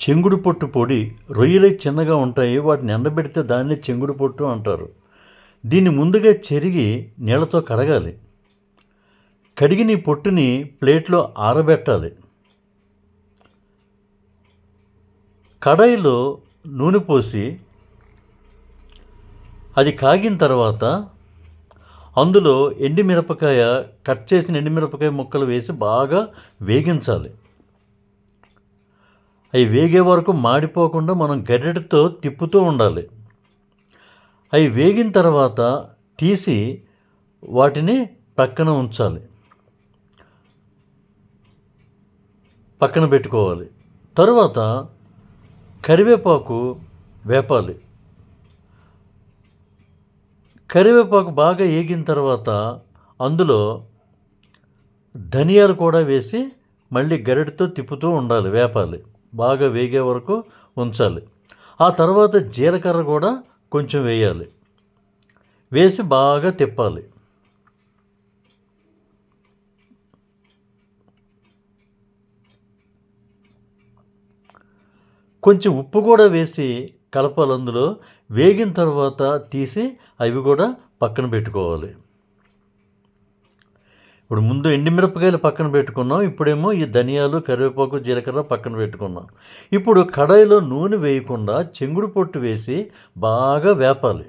చెంగుడు పొట్టు పొడి రొయ్యలై చిన్నగా ఉంటాయి వాటిని ఎండబెడితే దాన్ని చెంగుడు పొట్టు అంటారు. దీన్ని ముందుగా చెరిగి నీళ్ళతో కడగాలి కడిగిన పొట్టుని ప్లేట్లో ఆరబెట్టాలి. కడాయిలో నూనె పోసి అది కాగిన తర్వాత అందులో ఎండిమిరపకాయ కట్ చేసిన ఎండిమిరపకాయ ముక్కలు వేసి బాగా వేగించాలి. అవి వేగే వరకు మాడిపోకుండా మనం గరిటెతో తిప్పుతూ ఉండాలి. అవి వేగిన తర్వాత తీసి వాటిని పక్కన ఉంచాలి. పక్కన పెట్టుకోవాలి. తరువాత కరివేపాకు వేపాలి. కరివేపాకు బాగా ఏగిన తర్వాత అందులో ధనియాలు కూడా వేసి మళ్ళీ గరిటతో తిప్పుతూ ఉండాలి వేపాలి. బాగా వేగే వరకు ఉంచాలి. ఆ తర్వాత జీలకర్ర కూడా కొంచెం వేయాలి. వేసి బాగా తిప్పాలి. కొంచెం ఉప్పు కూడా వేసి కలపాలి అందులో. వేగిన తర్వాత తీసి అవి కూడా పక్కన పెట్టుకోవాలి. ఇప్పుడు ముందు ఎండుమిరపకాయలు పక్కన పెట్టుకున్నాం ఇప్పుడేమో ఈ ధనియాలు కరివేపాకు జీలకర్ర పక్కన పెట్టుకున్నాం. ఇప్పుడు కడాయిలో నూనె వేయకుండా చెంగుడు పొట్టు వేసి బాగా వేపాలి.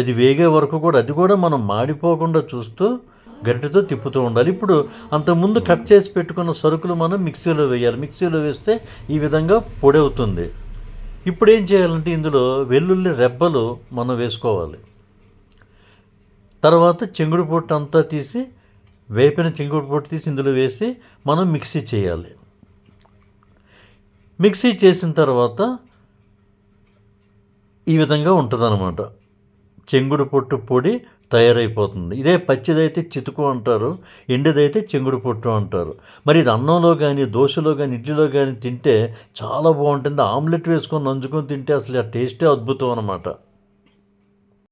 అది వేగే వరకు కూడా అది కూడా మనం మాడిపోకుండా చూస్తూ గరిటెతో తిప్పుతూ ఉండాలి. ఇప్పుడు అంతకుముందు కట్ చేసి పెట్టుకున్న సరుకులు మనం మిక్సీలో వేయాలి. మిక్సీలో వేస్తే ఈ విధంగా పొడి అవుతుంది. ఇప్పుడు ఏం చేయాలంటే ఇందులో వెల్లుల్లి రెబ్బలు మనం వేసుకోవాలి. తర్వాత చెంగుడు పొట్టు అంతా తీసి వేపిన చెంగుడు పొట్టు తీసి ఇందులో వేసి మనం మిక్సీ చేయాలి. మిక్సీ చేసిన తర్వాత ఈ విధంగా ఉంటుందన్నమాట. చెంగుడు పొట్టు పొడి తయారైపోతుంది. ఇదే పచ్చిదైతే చితుకు అంటారు ఎండిదైతే చెంగుడు పొట్టు అంటారు. మరి ఇది అన్నంలో కానీ దోశలో కానీ ఇడ్లీలో కానీ తింటే చాలా బాగుంటుంది. ఆమ్లెట్ వేసుకొని నంచుకొని తింటే అసలు ఆ టేస్టే అద్భుతం అనమాట